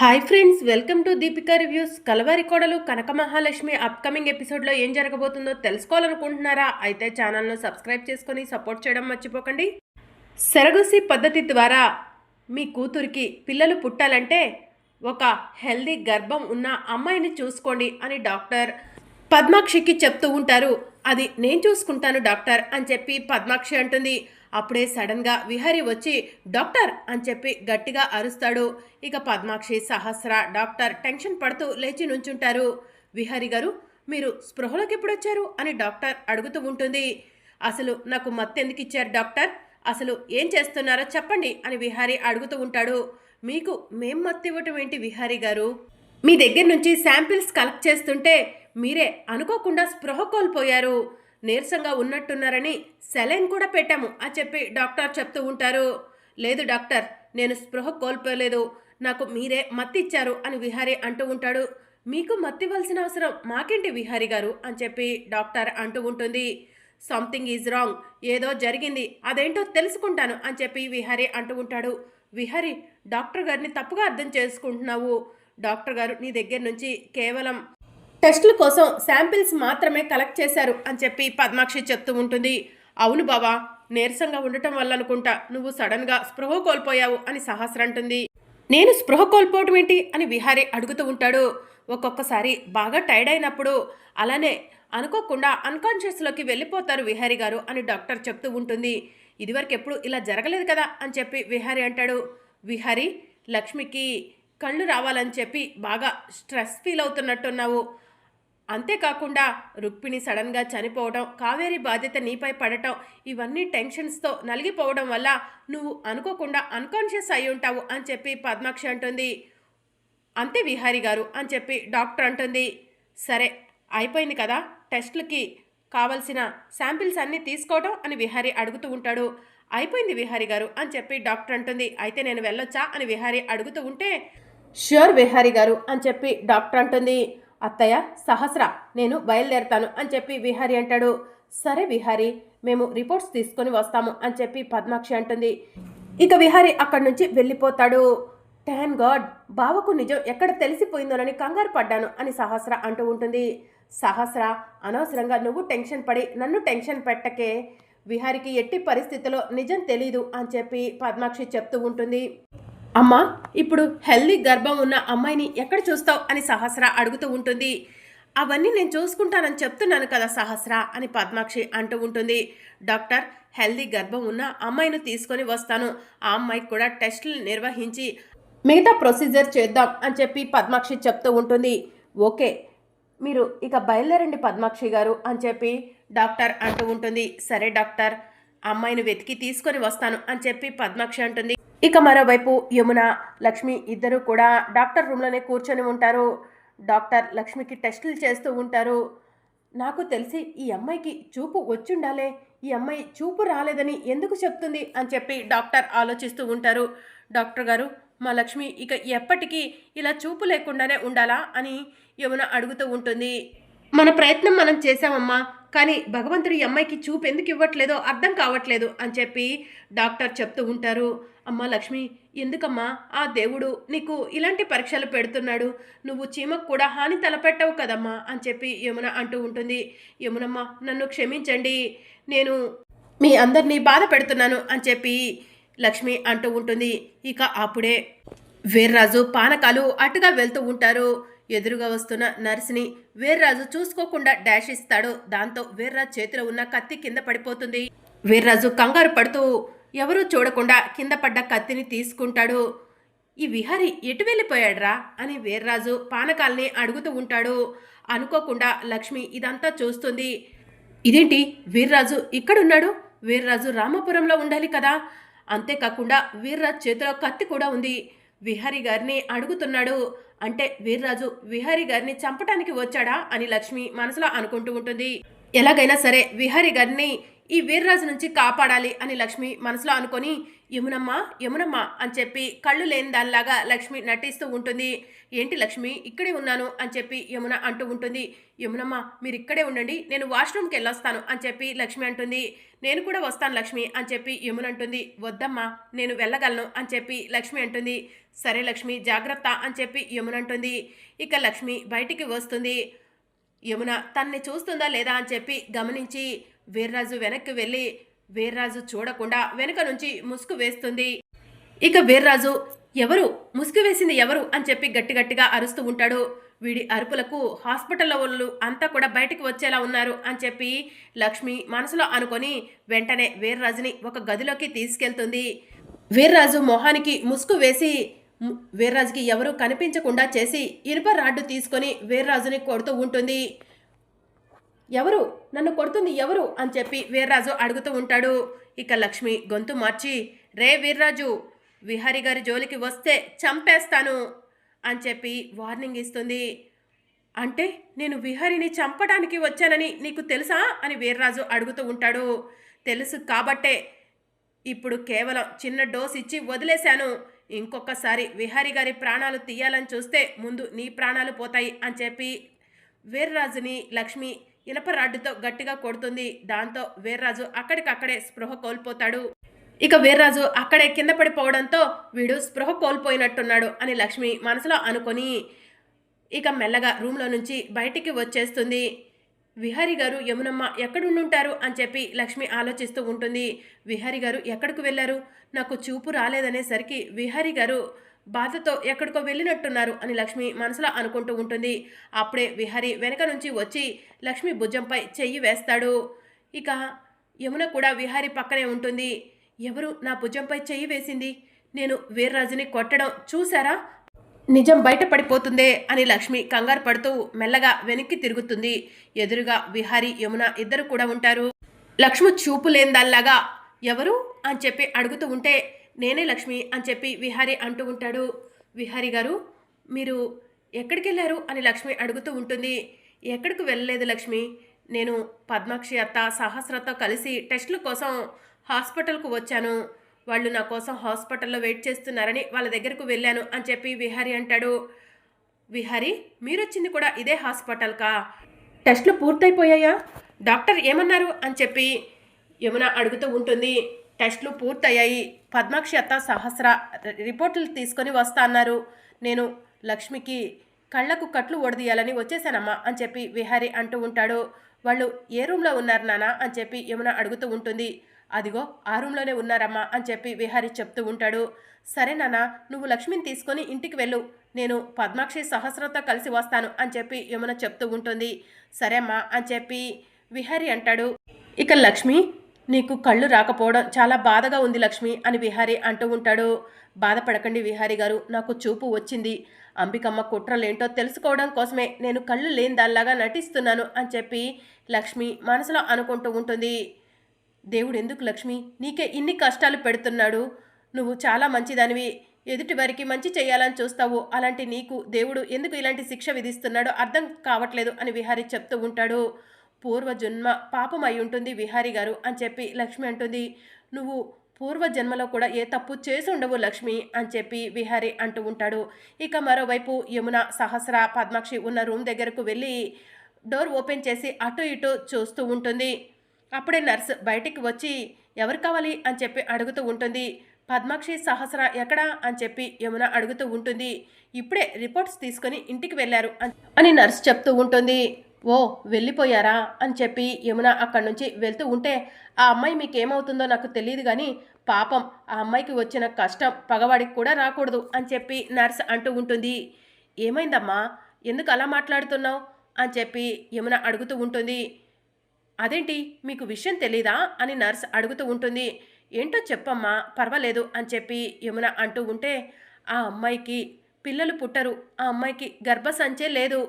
Hi friends welcome to Deepika reviews Kalavari Kodalu Kanaka Mahalakshmi upcoming ఎపిసోడ్లో ఏం జరగబోతుందో తెలుసుకోవాలనుకుంటున్నారా? అయితే ఛానల్ను సబ్స్క్రైబ్ చేసుకొని సపోర్ట్ చేయడం మర్చిపోకండి. సెరగుసి పద్ధతి ద్వారా మీ కూతురికి పిల్లలు పుట్టాలంటే ఒక హెల్దీ గర్భం ఉన్న అమ్మాయిని చూసుకోండి అని డాక్టర్ పద్మాక్షికి చెప్తూ ఉంటారు. అది నేను చూసుకుంటాను డాక్టర్ అని చెప్పి పద్మాక్షి అంటుంది. అప్పుడే సడన్గా విహరి వచ్చి డాక్టర్! అని చెప్పి గట్టిగా అరుస్తాడు. ఇక పద్మాక్షి సహస్ర డాక్టర్ టెన్షన్ పడుతూ లేచి నుంచుంటారు. విహరి గారు మీరు స్పృహలోకి ఎప్పుడు వచ్చారు అని డాక్టర్ అడుగుతూ ఉంటుంది. అసలు నాకు మత్తెందుకు ఇచ్చారు డాక్టర్? అసలు ఏం చేస్తున్నారో చెప్పండి అని విహారీ అడుగుతూ ఉంటాడు. మీకు మేం మత్తు ఇవ్వటం ఏంటి విహారీ గారు? మీ దగ్గర నుంచి శాంపిల్స్ కలెక్ట్ చేస్తుంటే మీరే అనుకోకుండా స్పృహ కోల్పోయారు. నీరసంగా ఉన్నట్టున్నారని సెలైన్ కూడా పెట్టాము అని చెప్పి డాక్టర్ చెప్తూ ఉంటారు. లేదు డాక్టర్ నేను స్పృహ కోల్పోలేదు. నాకు మీరే మత్తి ఇచ్చారు అని విహారీ అంటూ ఉంటాడు. మీకు మత్తివ్వాల్సిన అవసరం మాకేంటి విహారీ గారు అని చెప్పి డాక్టర్ అంటూ ఉంటుంది. సంథింగ్ ఈజ్ రాంగ్ ఏదో జరిగింది అదేంటో తెలుసుకుంటాను అని చెప్పి విహారీ అంటూ ఉంటాడు. విహారీ డాక్టర్ గారిని తప్పుగా అర్థం చేసుకుంటున్నావు. డాక్టర్ గారు నీ దగ్గర నుంచి కేవలం టెస్టుల కోసం శాంపిల్స్ మాత్రమే కలెక్ట్ చేశారు అని చెప్పి పద్మాక్షి చెప్తూ ఉంటుంది. అవును బావా నీరసంగా ఉండటం వల్ల అనుకుంటా నువ్వు సడన్గా స్పృహ కోల్పోయావు అని సహస్ర అంటుంది. నేను స్పృహ కోల్పోవటం ఏంటి అని విహారి అడుగుతూ ఉంటాడు. ఒక్కొక్కసారి బాగా టైర్డ్ అయినప్పుడు అలానే అనుకోకుండా అన్కాన్షియస్లోకి వెళ్ళిపోతారు విహారీ గారు అని డాక్టర్ చెప్తూ ఉంటుంది. ఇదివరకు ఎప్పుడు ఇలా జరగలేదు కదా అని చెప్పి విహారీ అంటాడు. విహారీ లక్ష్మికి కళ్ళు రావాలని చెప్పి బాగా స్ట్రెస్ ఫీల్ అవుతున్నట్టున్నావు. అంతేకాకుండా రుక్మిణి సడన్గా చనిపోవడం కావేరి బాధ్యత నీపై పడటం ఇవన్నీ టెన్షన్స్తో నలిగిపోవడం వల్ల నువ్వు అనుకోకుండా అన్కాన్షియస్ అయి ఉంటావు అని చెప్పి పద్మాక్షి అంటుంది. అంతే విహారి గారు అని చెప్పి డాక్టర్ అంటుంది. సరే అయిపోయింది కదా టెస్ట్లకి కావలసిన శాంపిల్స్ అన్నీ తీసుకోవడం అని విహారీ అడుగుతూ ఉంటాడు. అయిపోయింది విహారీ గారు అని చెప్పి డాక్టర్ అంటుంది. అయితే నేను వెళ్ళొచ్చా అని విహారీ అడుగుతూ ఉంటే ష్యూర్ విహారీ గారు అని చెప్పి డాక్టర్ అంటుంది. అత్తయ్య సహస్ర నేను బయలుదేరతాను అని చెప్పి విహారి అంటాడు. సరే విహారి మేము రిపోర్ట్స్ తీసుకొని వస్తాము అని చెప్పి పద్మాక్షి అంటుంది. ఇక విహారి అక్కడి నుంచి వెళ్ళిపోతాడు. టాన్ గాడ్ బావకు నిజం ఎక్కడ తెలిసిపోయిందోనని కంగారు పడ్డాను అని సహస్ర అంటూ ఉంటుంది. సహస్ర అనవసరంగా నువ్వు టెన్షన్ పడి నన్ను టెన్షన్ పెట్టకే. విహారికి ఎట్టి పరిస్థితిలో నిజం తెలీదు అని చెప్పి పద్మాక్షి చెప్తూ ఉంటుంది. అమ్మా ఇప్పుడు హెల్దీ గర్భం ఉన్న అమ్మాయిని ఎక్కడ చూస్తావు అని సహస్ర అడుగుతూ ఉంటుంది. అవన్నీ నేను చూసుకుంటానని చెప్తున్నాను కదా సహస్ర అని పద్మాక్షి అంటూ ఉంటుంది. డాక్టర్ హెల్దీ గర్భం ఉన్న అమ్మాయిని తీసుకొని వస్తాను. ఆ అమ్మాయికి కూడా టెస్టులు నిర్వహించి మిగతా ప్రొసీజర్ చేద్దాం అని చెప్పి పద్మాక్షి చెప్తూ ఉంటుంది. ఓకే మీరు ఇక బయలుదేరండి పద్మాక్షి గారు అని చెప్పి డాక్టర్ అంటూ ఉంటుంది. సరే డాక్టర్ అమ్మాయిని వెతికి తీసుకొని వస్తాను అని చెప్పి పద్మాక్షి అంటుంది. ఇక మరోవైపు యమున లక్ష్మి ఇద్దరు కూడా డాక్టర్ రూమ్లోనే కూర్చొని ఉంటారు. డాక్టర్ లక్ష్మికి టెస్టులు చేస్తూ ఉంటారు. నాకు తెలిసి ఈ అమ్మాయికి చూపు వచ్చుండాలే. ఈ అమ్మాయి చూపు రాలేదని ఎందుకు చెప్తుంది అని చెప్పి డాక్టర్ ఆలోచిస్తూ ఉంటారు. డాక్టర్ గారు మా లక్ష్మి ఇక ఎప్పటికీ ఇలా చూపు లేకుండానే ఉండాలా? అని యమున అడుగుతూ ఉంటుంది. మన ప్రయత్నం మనం చేశామమ్మా కానీ భగవంతుడు ఈ అమ్మాయికి చూపు ఎందుకు ఇవ్వట్లేదో అర్థం కావట్లేదు అని చెప్పి డాక్టర్ చెప్తూ ఉంటారు. అమ్మా లక్ష్మి ఎందుకమ్మా? ఆ దేవుడు నీకు ఇలాంటి పరీక్షలు పెడుతున్నాడు. నువ్వు చీమకు కూడా హాని తలపెట్టవు కదమ్మా అని చెప్పి యమున అంటూ ఉంటుంది. యమునమ్మ నన్ను క్షమించండి. నేను మీ అందరినీ బాధ పెడుతున్నాను అని చెప్పి లక్ష్మి అంటూ ఉంటుంది. ఇక అప్పుడే వీర్రాజు పానకాలు అటుగా వెళ్తూ ఉంటారు. ఎదురుగా వస్తున్న నర్సుని వీర్రాజు చూసుకోకుండా డాష్ ఇస్తాడు. దాంతో వీర్రాజు చేతిలో ఉన్న కత్తి కింద పడిపోతుంది. వీర్రాజు కంగారు పడుతూ ఎవరూ చూడకుండా కింద పడ్డ కత్తిని తీసుకుంటాడు. ఈ విహారి ఎటు వెళ్ళిపోయాడ్రా? అని వీర్రాజు పానకాల్ని అడుగుతూ ఉంటాడు. అనుకోకుండా లక్ష్మి ఇదంతా చూస్తుంది. ఇదేంటి? వీర్రాజు ఇక్కడున్నాడు? వీర్రాజు రామపురంలో ఉండాలి కదా? అంతేకాకుండా వీర్రాజు చేతిలో కత్తి కూడా ఉంది. విహారి గారిని అడుగుతున్నాడు. అంటే వీర్రాజు విహారి గారిని చంపటానికి వచ్చాడా? అని లక్ష్మి మనసులో అనుకుంటూ ఉంటుంది. ఎలాగైనా సరే విహారి గారిని ఈ వీర్రాజు నుంచి కాపాడాలి అని లక్ష్మి మనసులో అనుకొని యమునమ్మ యమునమ్మ అని చెప్పి కళ్ళు లేని దానిలాగా లక్ష్మి నటిస్తూ ఉంటుంది. ఏంటి లక్ష్మి ఇక్కడే ఉన్నాను అని చెప్పి యమున అంటూ ఉంటుంది. యమునమ్మ మీరు ఇక్కడే ఉండండి నేను వాష్రూమ్కి వెళ్ళొస్తాను అని చెప్పి లక్ష్మి అంటుంది. నేను కూడా వస్తాను లక్ష్మి అని చెప్పి యమున అంటుంది. వద్దమ్మా నేను వెళ్ళగలను అని చెప్పి లక్ష్మి అంటుంది. సరే లక్ష్మి జాగ్రత్త అని చెప్పి యమున అంటుంది. ఇక లక్ష్మి బయటికి వస్తుంది. యమున తన్ని చూస్తుందా లేదా అని చెప్పి గమనించి వీర్రాజు వెనక్కి వెళ్ళి వీర్రాజు చూడకుండా వెనుక నుంచి ముసుగు వేస్తుంది. ఇక వీర్రాజు ఎవరు? ముసుగు వేసింది ఎవరు? అని చెప్పి గట్టిగట్టిగా అరుస్తూ ఉంటాడు. వీడి అరుపులకు హాస్పిటల్లో వాళ్ళు అంతా కూడా బయటకు వచ్చేలా ఉన్నారు అని చెప్పి లక్ష్మి మనసులో అనుకొని వెంటనే వీర్రాజుని ఒక గదిలోకి తీసుకెళ్తుంది. వీర్రాజు మొహానికి ముసుగు వేసి వీర్రాజుకి ఎవరూ కనిపించకుండా చేసి ఇనుప రాడ్డు తీసుకొని వీర్రాజుని కొడుతూ ఉంటుంది. ఎవరు? నన్ను కొడుతుంది ఎవరు? అని చెప్పి వీర్రాజు అడుగుతూ ఉంటాడు. ఇక లక్ష్మి గొంతు మార్చి రే వీర్రాజు విహారి గారి జోలికి వస్తే చంపేస్తాను అని చెప్పి వార్నింగ్ ఇస్తుంది. అంటే నేను విహారిని చంపడానికి వచ్చానని నీకు తెలుసా? అని వీర్రాజు అడుగుతూ ఉంటాడు. తెలుసు కాబట్టే ఇప్పుడు కేవలం చిన్న డోస్ ఇచ్చి వదిలేశాను. ఇంకొకసారి విహారి గారి ప్రాణాలు తీయాలని చూస్తే ముందు నీ ప్రాణాలు పోతాయి అని చెప్పి వీర్రాజుని లక్ష్మి ఇనప రాడ్డుతో గట్టిగా కొడుతుంది. దాంతో వీర్రాజు అక్కడికక్కడే స్పృహ కోల్పోతాడు. ఇక వీర్రాజు అక్కడే కింద పడిపోవడంతో వీడు స్పృహ కోల్పోయినట్టున్నాడు అని లక్ష్మి మనసులో అనుకొని ఇక మెల్లగా రూమ్లో నుంచి బయటికి వచ్చేస్తుంది. విహారి గారు యమునమ్మ ఎక్కడుండుంటారు అని చెప్పి లక్ష్మి ఆలోచిస్తూ ఉంటుంది. విహారి గారు ఎక్కడికి వెళ్ళారు? నాకు చూపు రాలేదనేసరికి విహారి గారు బాధతో ఎక్కడికో వెళ్ళినట్టున్నారు అని లక్ష్మి మనసులో అనుకుంటూ ఉంటుంది. అప్పుడే విహారి వెనక నుంచి వచ్చి లక్ష్మి భుజంపై చెయ్యి వేస్తాడు. ఇక యమున కూడా విహారి పక్కనే ఉంటుంది. ఎవరు నా భుజంపై చెయ్యి వేసింది? నేను వీర్రాజుని కొట్టడం చూసారా నిజం బయటపడిపోతుందే అని లక్ష్మి కంగారు పడుతూ మెల్లగా వెనక్కి తిరుగుతుంది. ఎదురుగా విహారి యమున ఇద్దరు కూడా ఉంటారు. లక్ష్మి చూపు లేని దానిలాగా ఎవరు? అని చెప్పి అడుగుతూ ఉంటే నేనే లక్ష్మి అని చెప్పి విహారి అంటూ ఉంటాడు. విహారి గారు మీరు ఎక్కడికి వెళ్ళారు అని లక్ష్మి అడుగుతూ ఉంటుంది. ఎక్కడికి వెళ్ళలేదు లక్ష్మి. నేను పద్మాక్షి అత్త సహస్రతో కలిసి టెస్టుల కోసం హాస్పిటల్కు వచ్చాను. వాళ్ళు నా కోసం హాస్పిటల్లో వెయిట్ చేస్తున్నారని వాళ్ళ దగ్గరకు వెళ్ళాను అని చెప్పి విహారి అంటాడు. విహారి మీరొచ్చింది కూడా ఇదే హాస్పిటల్కా టెస్టులు పూర్తయిపోయాయా? డాక్టర్ ఏమన్నారు? అని చెప్పి యమున అడుగుతూ ఉంటుంది. టెస్టులు పూర్తయ్యాయి. పద్మాక్షి అత్త సహస్ర రిపోర్టులు తీసుకొని వస్తా అన్నారు. నేను లక్ష్మికి కళ్ళకు కట్లు ఒడదీయాలని వచ్చేసానమ్మా అని చెప్పి విహారి అంటూ ఉంటాడు. వాళ్ళు ఏ రూమ్లో ఉన్నారు నానా అని చెప్పి యమున అడుగుతూ ఉంటుంది. అదిగో ఆ రూమ్లోనే ఉన్నారమ్మా అని చెప్పి విహారి చెప్తూ ఉంటాడు. సరే నాన్న నువ్వు లక్ష్మిని తీసుకొని ఇంటికి వెళ్ళు. నేను పద్మాక్షి సహస్రంతో కలిసి వస్తాను అని చెప్పి యమున చెప్తూ ఉంటుంది. సరే అమ్మా అని చెప్పి విహారి అంటాడు. ఇక లక్ష్మి నీకు కళ్ళు రాకపోవడం చాలా బాధగా ఉంది లక్ష్మి అని విహారి అంటూ ఉంటాడు. బాధపడకండి విహారి గారు నాకు చూపు వచ్చింది. అంబికమ్మ కుట్రలేంటో తెలుసుకోవడం కోసమే నేను కళ్ళు లేని దానిలాగా నటిస్తున్నాను అని చెప్పి లక్ష్మి మనసులో అనుకుంటూ ఉంటుంది. దేవుడు ఎందుకు లక్ష్మి? నీకే ఇన్ని కష్టాలు పెడుతున్నాడు. నువ్వు చాలా మంచిదానివి. ఎదుటి వారికి మంచి చేయాలని చూస్తావు. అలాంటి నీకు దేవుడు ఎందుకు ఇలాంటి శిక్ష విధిస్తున్నాడో అర్థం కావట్లేదు అని విహారి చెప్తూ ఉంటాడు. పూర్వజన్మ పాపం అయి ఉంటుంది విహారి గారు అని చెప్పి లక్ష్మి అంటుంది. నువ్వు పూర్వజన్మలో కూడా ఏ తప్పు చేసి ఉండవు లక్ష్మి అని చెప్పి విహారి అంటూ ఉంటాడు. ఇక మరోవైపు యమున సహస్ర పద్మాక్షి ఉన్న రూమ్ దగ్గరకు వెళ్ళి డోర్ ఓపెన్ చేసి అటు ఇటు చూస్తూ ఉంటుంది. అప్పుడే నర్స్ బయటికి వచ్చి ఎవరు కావాలి అని చెప్పి అడుగుతూ ఉంటుంది. పద్మాక్షి సహస్ర ఎక్కడా అని చెప్పి యమున అడుగుతూ ఉంటుంది. ఇప్పుడే రిపోర్ట్స్ తీసుకొని ఇంటికి వెళ్ళారు అని నర్స్ చెప్తూ ఉంటుంది. ఓ వెళ్ళిపోయారా? అని చెప్పి యమున అక్కడి నుంచి వెళ్తూ ఉంటే ఆ అమ్మాయి మీకేమవుతుందో నాకు తెలియదు కానీ పాపం ఆ అమ్మాయికి వచ్చిన కష్టం పగవాడికి కూడా రాకూడదు అని చెప్పి నర్స్ అంటూ ఉంటుంది. ఏమైందమ్మా? ఎందుకు అలా మాట్లాడుతున్నావు? అని చెప్పి యమున అడుగుతూ ఉంటుంది. అదేంటి? మీకు విషయం తెలీదా? అని నర్స్ అడుగుతూ ఉంటుంది. ఏంటో చెప్పమ్మా పర్వాలేదు అని చెప్పి యమున అంటూ ఉంటే ఆ అమ్మాయికి పిల్లలు పుట్టరు. ఆ అమ్మాయికి గర్భసంచే లేదు.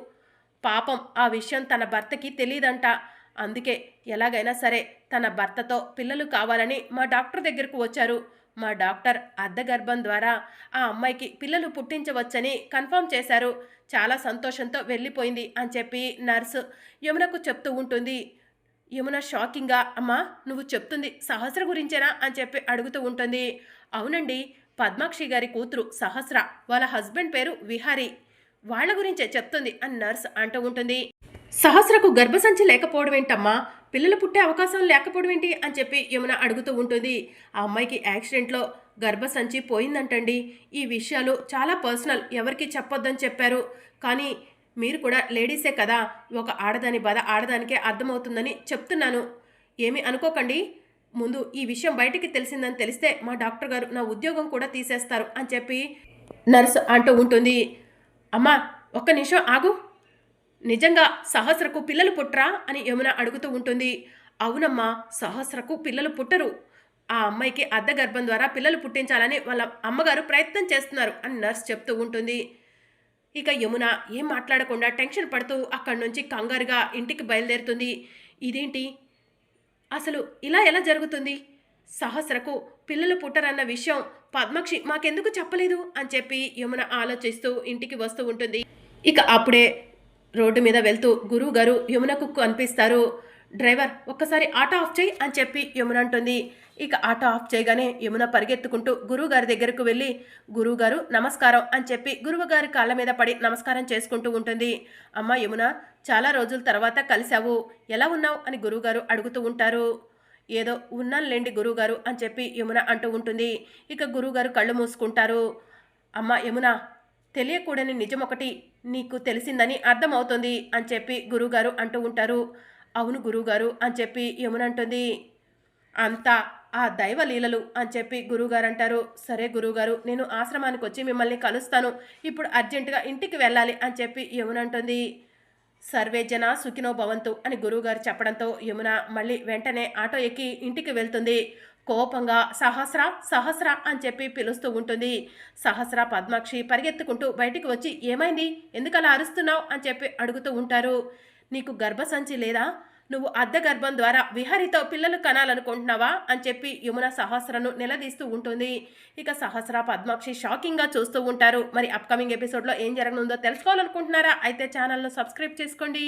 పాపం ఆ విషయం తన భర్తకి తెలియదంట అందుకే ఎలాగైనా సరే తన భర్తతో పిల్లలు కావాలని మా డాక్టర్ దగ్గరకు వచ్చారు. మా డాక్టర్ అర్ధగర్భం ద్వారా ఆ అమ్మాయికి పిల్లలు పుట్టించవచ్చని కన్ఫర్మ్ చేశారు. చాలా సంతోషంతో వెళ్ళిపోయింది అని చెప్పి నర్సు యమునకు చెప్తూ ఉంటుంది. యమున షాకింగ్గా అమ్మా నువ్వు చెప్తుంది సహస్ర గురించేనా? అని చెప్పి అడుగుతూ ఉంటుంది. అవునండి పద్మాక్షి గారి కూతురు సహస్ర. వాళ్ళ హస్బెండ్ పేరు విహారీ. వాళ్ళ గురించే చెప్తుంది అని నర్స్ అంటూ ఉంటుంది. సహస్రకు గర్భసంచి లేకపోవడం ఏంటమ్మా పిల్లలు పుట్టే అవకాశం లేకపోవడం ఏంటి అని చెప్పి యమున అడుగుతూ ఉంటుంది. ఆ అమ్మాయికి యాక్సిడెంట్లో గర్భసంచి పోయిందంటండి. ఈ విషయాలు చాలా పర్సనల్ ఎవరికి చెప్పొద్దని చెప్పారు. కానీ మీరు కూడా లేడీసే కదా ఒక ఆడదాని బాధ ఆడదానికే అర్థమవుతుందని చెప్తున్నాను. ఏమి అనుకోకండి. ముందు ఈ విషయం బయటికి తెలిసిందని తెలిస్తే మా డాక్టర్ గారు నా ఉద్యోగం కూడా తీసేస్తారు అని చెప్పి నర్సు అంటూ ఉంటుంది. అమ్మా ఒక్క నిమిషం ఆగు. నిజంగా సహస్రకు పిల్లలు పుట్టరా అని యమున అడుగుతూ ఉంటుంది. అవునమ్మా సహస్రకు పిల్లలు పుట్టరు. ఆ అమ్మాయికి అర్ధ గర్భం ద్వారా పిల్లలు పుట్టించాలని వాళ్ళ అమ్మగారు ప్రయత్నం చేస్తున్నారు అని నర్స్ చెప్తూ ఉంటుంది. ఇక యమున ఏం మాట్లాడకుండా టెన్షన్ పడుతూ అక్కడి నుంచి కంగారుగా ఇంటికి బయలుదేరుతుంది. ఇదేంటి? అసలు ఇలా ఎలా జరుగుతుంది? సహస్రకు పిల్లలు పుట్టరన్న విషయం పద్మక్షి మాకెందుకు చెప్పలేదు? అని చెప్పి యమున ఆలోచిస్తూ ఇంటికి వస్తూ ఉంటుంది. ఇక అప్పుడే రోడ్డు మీద వెళ్తూ గురువు గారు యమునకు కనిపిస్తారు డ్రైవర్ ఒక్కసారి ఆటో ఆఫ్ చేయి అని చెప్పి యమున అంటుంది. ఇక ఆటో ఆఫ్ చేయగానే యమున పరిగెత్తుకుంటూ గురువు గారి దగ్గరకు వెళ్ళి గురువు గారు నమస్కారం అని చెప్పి గురువు గారి కాళ్ళ మీద పడి నమస్కారం చేసుకుంటూ ఉంటుంది. అమ్మ యమున చాలా రోజుల తర్వాత కలిశావు. ఎలా ఉన్నావు? అని గురువుగారు అడుగుతూ ఉంటారు. ఏదో ఉన్నానులేండి గురువుగారు అని చెప్పి యమున అంటూ ఉంటుంది. ఇక గురువుగారు కళ్ళు మూసుకుంటారు. అమ్మ యమున తెలియకూడని నిజం ఒకటి నీకు తెలిసిందని అర్థమవుతుంది అని చెప్పి గురువుగారు అంటూ ఉంటారు. అవును గురువుగారు అని చెప్పి యమున అంటుంది. అంతా ఆ దైవ లీలలు అని చెప్పి గురువుగారు అంటారు. సరే గురువుగారు నేను ఆశ్రమానికి వచ్చి మిమ్మల్ని కలుస్తాను. ఇప్పుడు అర్జెంటుగా ఇంటికి వెళ్ళాలి అని చెప్పి యమున అంటుంది. సర్వే జన సుఖినో భవంతు అని గురువుగారు చెప్పడంతో యమున మళ్ళీ వెంటనే ఆటో ఎక్కి ఇంటికి వెళ్తుంది. కోపంగా సహస్ర సహస్ర అని చెప్పి పిలుస్తూ ఉంటుంది. సహస్ర పద్మాక్షి పరిగెత్తుకుంటూ బయటికి వచ్చి ఏమైంది? ఎందుకలా అరుస్తున్నావు? అని చెప్పి అడుగుతూ ఉంటారు. నీకు గర్భసంచి లేదా? నువ్వు అద్దె గర్భం ద్వారా విహరితో పిల్లలు కనాలనుకుంటున్నావా అని చెప్పి యమున సహస్రను నిలదీస్తూ ఉంటుంది. ఇక సహస్ర పద్మాక్షి షాకింగ్గా చూస్తూ ఉంటారు. మరి అప్కమింగ్ ఎపిసోడ్లో ఏం జరగనుందో తెలుసుకోవాలనుకుంటున్నారా? అయితే ఛానల్ను సబ్స్క్రైబ్ చేసుకోండి.